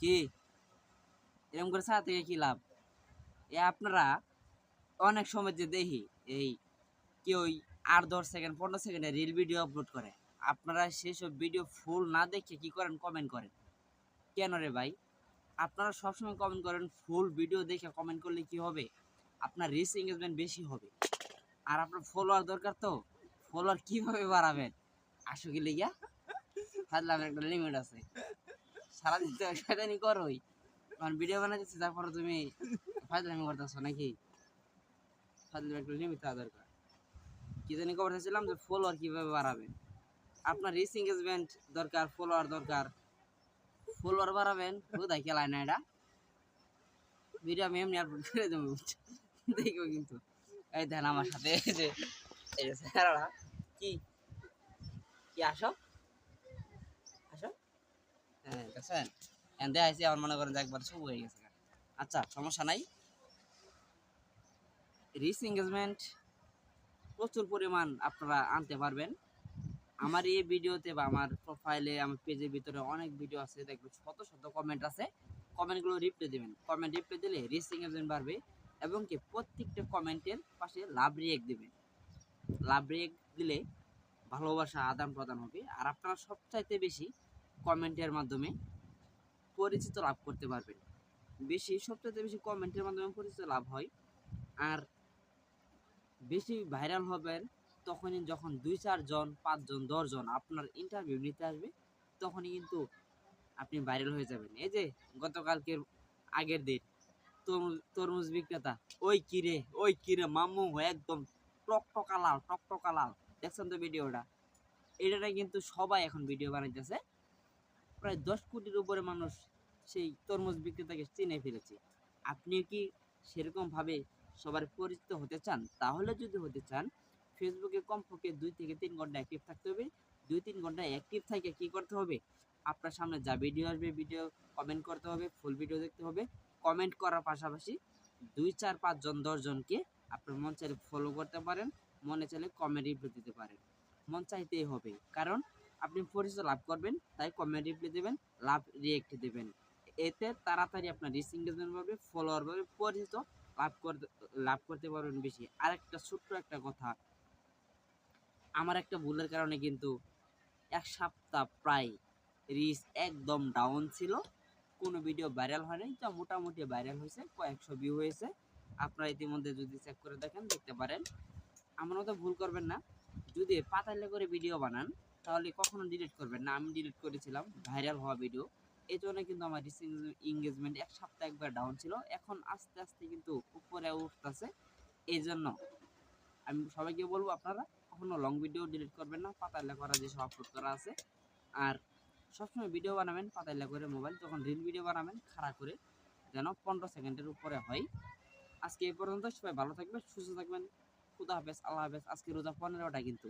কি? এরকম করে চা থেকে কি লাভ? এ আপনারা অনেক সময় যে দেখি, এই কেউ আট, দশ সেকেন্ড, পনেরো সেকেন্ডে রিল ভিডিও আপলোড করে। আপনারা সেসব ভিডিও ফুল না দেখে কি করেন? কমেন্ট করেন। কেন রে ভাই? আপনারা সবসময় কমেন্ট করেন ফুল ভিডিও দেখে কমেন্ট করলে কি হবে? আপনার রিচ এঙ্গেজমেন্ট বেশি হবে। আর আপনার ফলোয়ার দরকার তো। ফলোয়ার কীভাবে বাড়াবেন? আসো কি লিগা। ফাজলামের একটা লিমিট আছে। শয়তানি করোই। কারণ ভিডিও বানাইতেছি, তারপরে তুমি ফাজলামি করতেছো নাকি? ফাজলামি একটা লিমিট থাকা দরকার। কি জানি যে ফলোয়ার কীভাবে বাড়াবেন আপনার এঙ্গেজমেন্ট দরকার ফলোয়ার দরকার। ফলোয়ার বাড়াবেন, কোথায় খেলায় না এটা? ভিডিও আমি এমনি আপলোড করে দেবো। বুঝছ? দেখো কিন্তু। এই দেন আমার সাথে যে, এই কি? কি আসো? দেখছেন এন দেখাইছি আমার মনে করেন যে একবার সব হয়ে গেছে। আচ্ছা সমস্যা নাই। রিচ এঙ্গেজমেন্ট প্রচুর পরিমাণ আপনারা আনতে পারবেন। আমার এই ভিডিওতে বা আমার প্রোফাইলে আমার পেজের ভিতরে অনেক ভিডিও আছে। দেখবেন শত শত কমেন্ট আছে। কমেন্টগুলো রিপ্লাই দেবেন। কমেন্ট রিপ্লাই দিলে রিচ এঙ্গেজমেন্ট বাড়বে এবং কি প্রত্যেকটা কমেন্টের পাশে লাভ রিয়েক্ট দেবেন। লাভ রিয়েক্ট দিলে ভালোবাসা আদান প্রদান হবে। আর আপনারা সবচাইতে বেশি কমেন্টের মাধ্যমে পরিচিত লাভ করতে পারবেন। বেশি, সবচাইতে বেশি কমেন্টের মাধ্যমে পরিচিত লাভ হয়। আর বেশি ভাইরাল হবেন তখনই যখন দুই চারজন পাঁচজন দশজন আপনার ইন্টারভিউ নিতে আসবে, তখনই কিন্তু আপনি ভাইরাল হয়ে যাবেন। এই যে গতকালকের আগের দিন, তরমুজ বিক্রেতা, ওই কিরে ওই কিরে মামু, একদম টকটকা লাল টকটকা লাল। দেখছেন তো ভিডিওটা? এটাতে কিন্তু সবাই এখন ভিডিও বানাইতেছে। প্রায় দশ কোটির উপরে মানুষ সেই তরমুজ বিক্রেতাকে চিনে ফেলেছে। আপনিও কি সেরকমভাবে সবার পরিচিত হতে চান? তাহলে যদি হতে চান, ফেসবুকে কমপক্ষে দুই থেকে তিন ঘণ্টা অ্যাক্টিভ থাকতে হবে। দুই তিন ঘণ্টা অ্যাক্টিভ থেকে কি করতে হবে? আপনার সামনে যা ভিডিও আসবে ভিডিও কমেন্ট করতে হবে ফুল ভিডিও দেখতে হবে। কমেন্ট করার পাশাপাশি দুই, চার পাঁচজন দশজনকে আপনার মন চাইলে ফলো করতে পারেন, মনে চাইলে কমেন্ট রিপ্লাই দিতে পারেন। মন চাইতেই হবে। কারণ আপনি পরিচিত লাভ করবেন, তাই কমেন্ট রিপ্লাই দেবেন, লাভ রিয়েক্ট দেবেন। এতে তাড়াতাড়ি আপনার রিচ এঙ্গেজমেন্ট পাবে ফলোয়ার পাবে পরিচিত লাভ করতে লাভ করতে পারবেন বেশি। আর একটা ছোট্ট একটা কথা, আমার একটা ভুলের কারণে কিন্তু এক সপ্তাহ প্রায় রিচ একদম ডাউন ছিল, কোনো ভিডিও ভাইরাল হয় নাই যা মোটামুটি ভাইরাল হয়েছে, কয়েকশো ভিউ হয়েছে। আপনারা ইতিমধ্যে যদি চেক করে দেখেন, দেখতে পারেন। আমার মতো ভুল করবেন না। যদি পাতালে করে ভিডিও বানান তাহলে কখনো ডিলিট করবেন না। আমি ডিলিট করেছিলাম ভাইরাল হওয়া ভিডিও এই জন্য কিন্তু আমার রিচ এঙ্গেজমেন্ট এক সপ্তাহ একবার ডাউন ছিল। এখন আস্তে আস্তে কিন্তু উপরে উঠতেছে। এই জন্য আমি সবাইকে বলব আপনারা কখনো লং ভিডিও ডিলিট করবেন না। পাতালে করা যেসব আপলোড করা আছে। আর সবসময় ভিডিও বানাবেন পাতাইলা করে মোবাইল তখন রিল ভিডিও বানাবেন, খাড়া করে যেন পনেরো সেকেন্ডের উপরে হয়। আজকে এই পর্যন্ত সবাই ভালো থাকবেন, সুস্থ থাকবেন। খুদা হাফেজ, আল্লাহ হাফেজ। আজকে রোজা পনেরোটা কিন্তু।